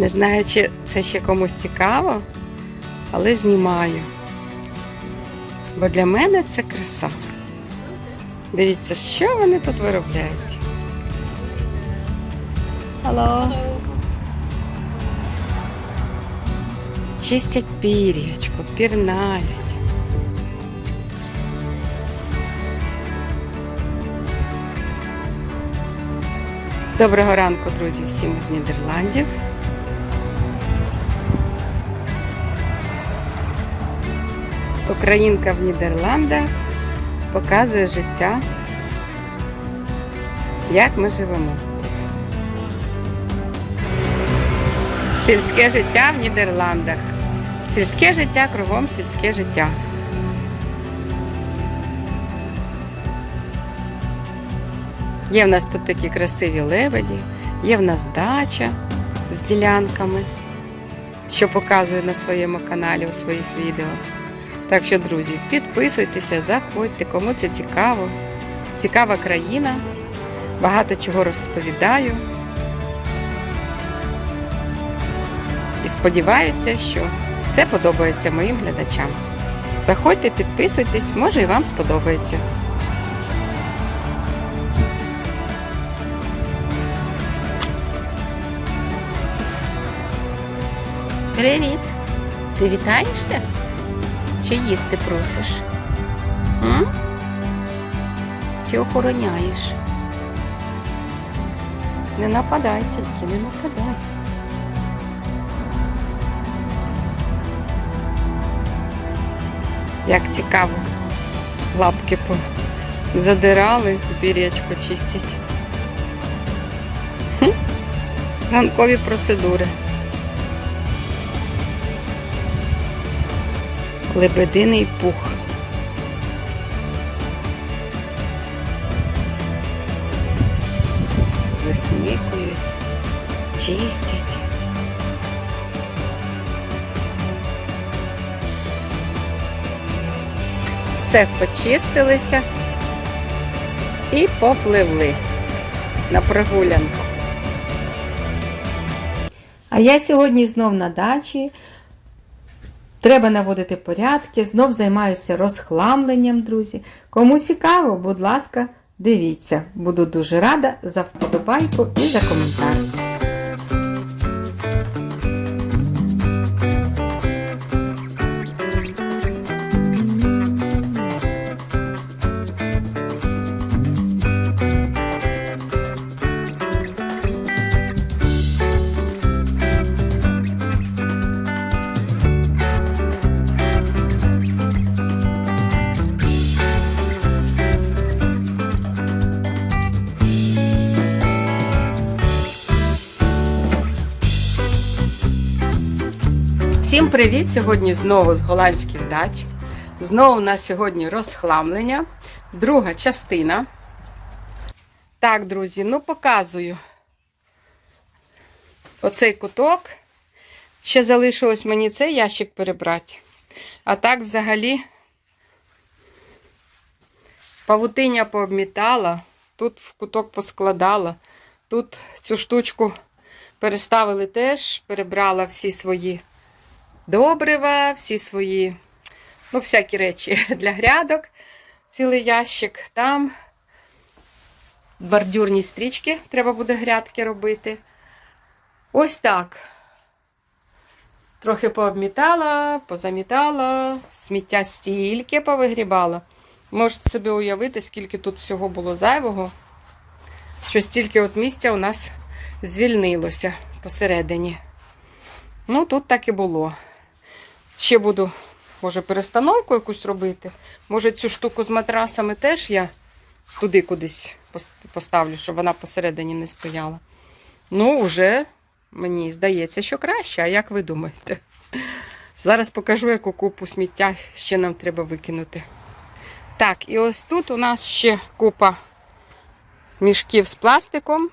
Не знаю, чи це ще комусь цікаво, але знімаю. Бо для мене це краса. Дивіться, що вони тут виробляють. Алло. Чистять пір'ячко, пірнають. Доброго ранку, друзі, всім з Нідерландів. Українка в Нідерландах показує життя, як ми живемо тут. Сільське життя в Нідерландах. Сільське життя кругом сільське життя. Є в нас тут такі красиві лебеді, є в нас дача з ділянками, що показую на своєму каналі у своїх відео. Так що, друзі, підписуйтеся, заходьте, кому це цікаво. Цікава країна, багато чого розповідаю. І сподіваюся, що це подобається моїм глядачам. Заходьте, підписуйтесь, може і вам сподобається. Привіт! Ти вітаєшся? Чи їсти просиш? М? Чи охороняєш? Не нападай тільки, не нападай. Як цікаво. Лапки задирали, пір'ячко чистять. Ранкові процедури. Лебединий пух. Висмикують, чистять. Все почистилися і попливли на прогулянку. А я сьогодні знов на дачі. Треба наводити порядки, знов займаюся розхламленням, друзі. Кому цікаво, будь ласка, дивіться. Буду дуже рада за вподобайку і за коментар. Привіт! Сьогодні знову з голландських дач. Знову у нас сьогодні розхламлення. Друга частина. Так, друзі, ну показую. Оцей куток. Ще залишилось мені цей ящик перебрати. А так взагалі павутиня пообмітала, тут в куток поскладала, тут цю штучку переставили теж, перебрала всі свої добрива, всі свої, ну, всякі речі для грядок, цілий ящик. Там бордюрні стрічки, треба буде грядки робити. Ось так. Трохи пообмітала, позамітала, сміття стільки повигрібала. Можете собі уявити, скільки тут всього було зайвого, що стільки от місця у нас звільнилося посередині. Ну, тут так і було. Ще буду, може, перестановку якусь робити. Може, цю штуку з матрасами теж я туди кудись пос- поставлю, щоб вона посередині не стояла. Ну, вже мені здається, що краще. А як ви думаєте? Зараз покажу, яку купу сміття ще нам треба викинути. Так, і ось тут у нас ще купа мішків з пластиком.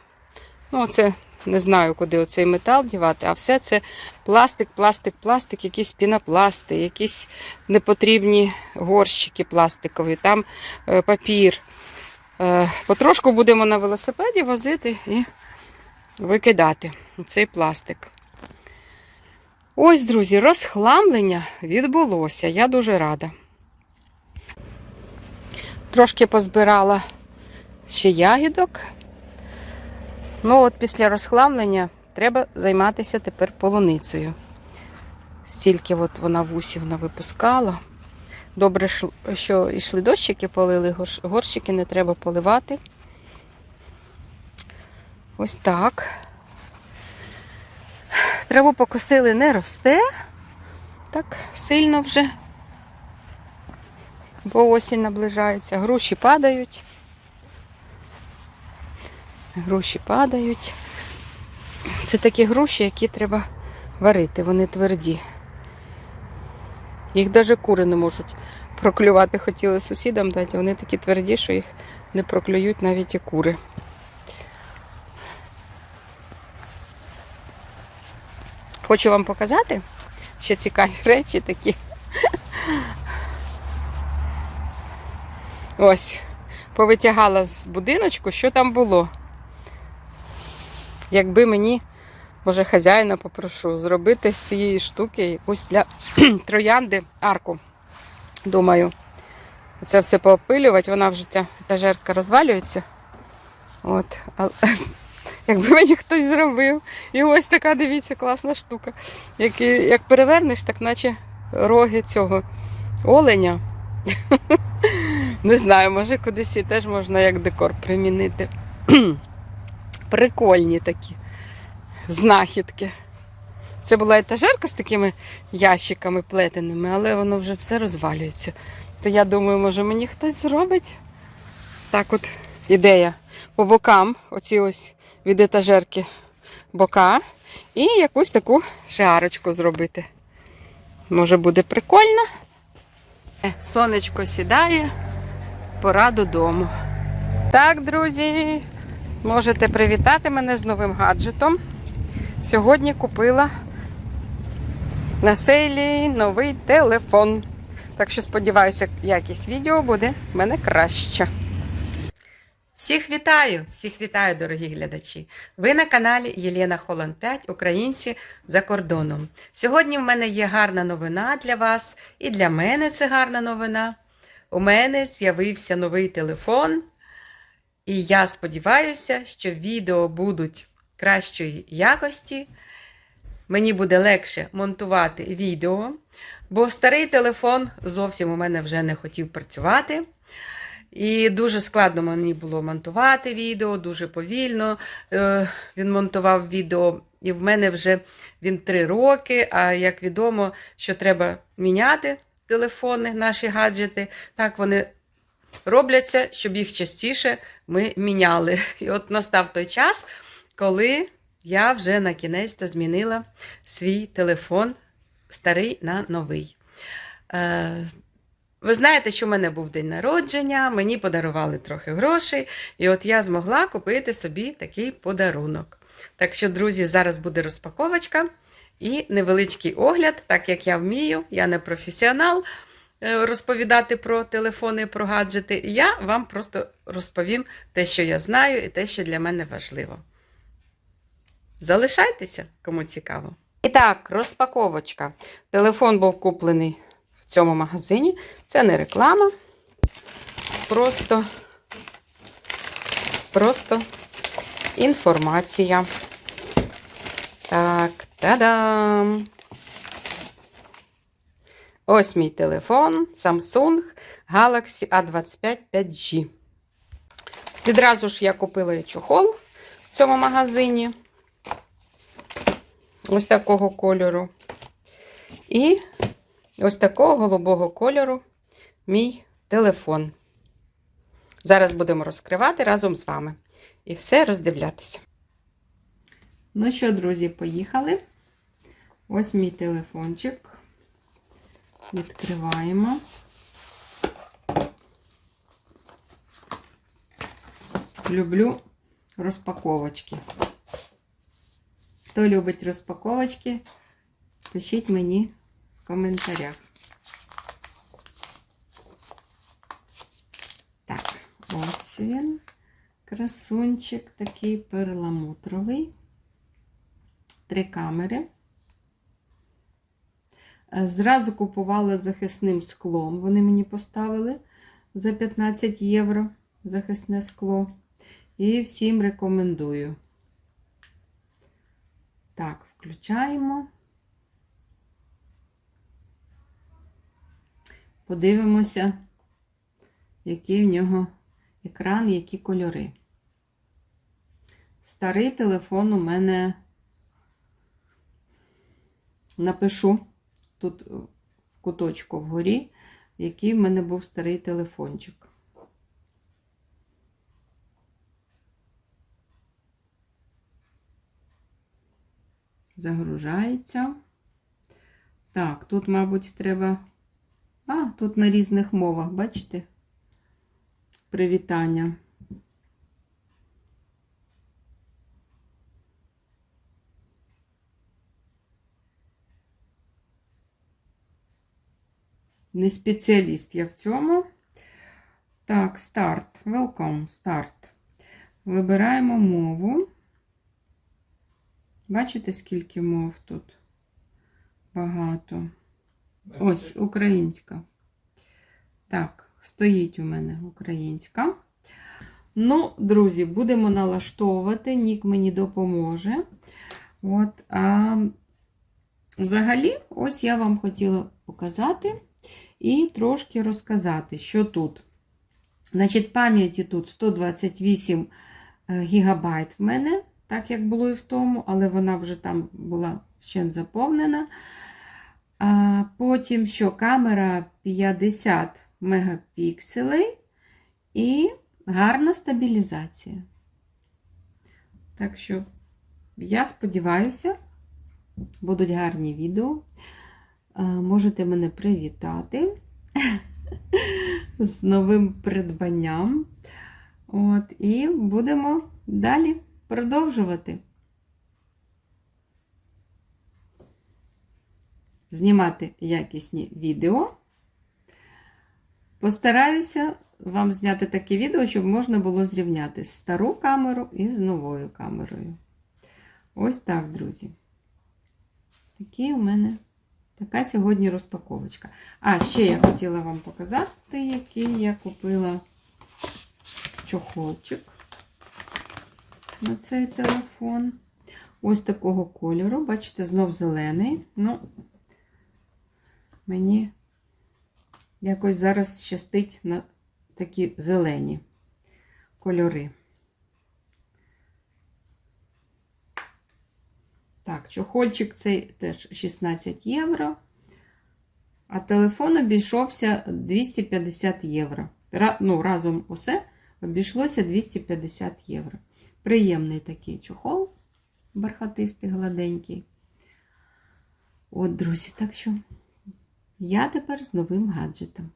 Ну, це не знаю, куди оцей метал дівати, а все це пластик, пластик, пластик, якісь пінопласти, якісь непотрібні горщики пластикові, там е, папір. Е, потрошку будемо на велосипеді возити і викидати цей пластик. Ось, друзі, розхламлення відбулося. Я дуже рада. Трошки позбирала ще ягідок. Ну, от після розхламлення треба займатися тепер полуницею. Стільки от вона вусів навипускала. Добре, що йшли дощики, полили, горщики не треба поливати. Ось так. Траву покосили не росте. Так сильно вже. Бо осінь наближається. Груші падають. Груші падають. Це такі груші, які треба варити, вони тверді. Їх навіть кури не можуть проклювати. Хотіли сусідам дати, вони такі тверді, що їх не проклюють навіть і кури. Хочу вам показати ще цікаві речі такі. Ось, повитягала з будиночку, що там було. Якби мені, може, хазяїна попрошу зробити з цієї штуки якусь для троянди арку. Думаю, це все поопилювати, вона вже ця етажерка розвалюється. От. Якби мені хтось зробив. І ось така, дивіться, класна штука. Як, як перевернеш, так наче роги цього оленя. Не знаю, може кудись і теж можна як декор примінити. Прикольні такі знахідки. Це була етажерка з такими ящиками плетеними, але воно вже все розвалюється. То я думаю, може мені хтось зробить. Так от ідея. По бокам, оці ось від етажерки бока, і якусь таку шарочку зробити. Може буде прикольно. Е, Сонечко сідає, пора додому. Так, друзі, можете привітати мене з новим гаджетом. Сьогодні купила на сейлі новий телефон. Так що сподіваюся, якість відео буде в мене краща. Всіх вітаю! Всіх вітаю, дорогі глядачі! Ви на каналі Єлена Холланд 5 Українці за кордоном. Сьогодні в мене є гарна новина для вас, і для мене це гарна новина. У мене з'явився новий телефон, і я сподіваюся, що відео будуть кращої якості. Мені буде легше монтувати відео, бо старий телефон зовсім у мене вже не хотів працювати. І дуже складно мені було монтувати відео, дуже повільно е, він монтував відео. І в мене вже він три роки. А як відомо, що треба міняти телефони, наші гаджети, так вони робляться, щоб їх частіше ми міняли. І от настав той час, коли я вже на кінець змінила свій телефон старий на новий. Е, ви знаєте, що в мене був день народження, мені подарували трохи грошей, і от я змогла купити собі такий подарунок. Так що, друзі, зараз буде розпаковочка і невеличкий огляд, так як я вмію, я не професіонал розповідати про телефони, про гаджети. Я вам просто розповім те, що я знаю, і те, що для мене важливо. Залишайтеся, кому цікаво. І так, розпаковочка. Телефон був куплений в цьому магазині. Це не реклама. Просто, просто інформація. Так, та-дам! Ось мій телефон Samsung Galaxy A25 5G. Відразу ж я купила і чохол в цьому магазині. Ось такого кольору. І ось такого голубого кольору мій телефон. Зараз будемо розкривати разом з вами. І все роздивлятися. Ну що, друзі, поїхали. Ось мій телефончик. Відкриваємо. Люблю розпаковочки. Хто любить розпаковочки, пишіть мені в коментарях. Так, ось він. Красунчик такий перламутровий. Три камери. Е, Зразу купувала захисним склом. Вони мені поставили за 15 євро захисне скло. І всім рекомендую. Так, включаємо. Подивимося, який в нього екран, які кольори. Старий телефон у мене напишу тут в куточку вгорі, який в мене був старий телефончик. Загружається. Так, тут, мабуть, треба. А, тут на різних мовах, бачите? Привітання. Не спеціаліст я в цьому. Так, старт. Welcome, старт. Вибираємо мову. Бачите, скільки мов тут? Багато. Ось, українська. Так, стоїть у мене українська. Ну, друзі, будемо налаштовувати. Нік мені допоможе. От, а взагалі, ось я вам хотіла показати і трошки розказати, що тут. Значить, пам'яті тут 128 гігабайт в мене, так як було і в тому, але вона вже там була ще заповнена. А Потім що камера 50 мегапікселей і гарна стабілізація. Так що, я сподіваюся, будуть гарні відео. А, Можете мене привітати з новим придбанням. От, і будемо далі продовжувати. знімати якісні відео. Постараюся вам зняти таке відео, щоб можна було зрівняти стару камеру із новою камерою. Ось так, друзі. Такі у мене така сьогодні розпаковочка. А, ще я хотіла вам показати, який я купила чохолчик на цей телефон. Ось такого кольору. Бачите, знов зелений. Ну, мені якось зараз щастить на такі зелені кольори. Так, чохольчик цей теж 16 євро, а телефон обійшовся 250 євро. Ну, разом усе обійшлося 250 євро. Приємний такий чохол, бархатистий, гладенький. От, друзі, так що. Я тепер з новим гаджетом.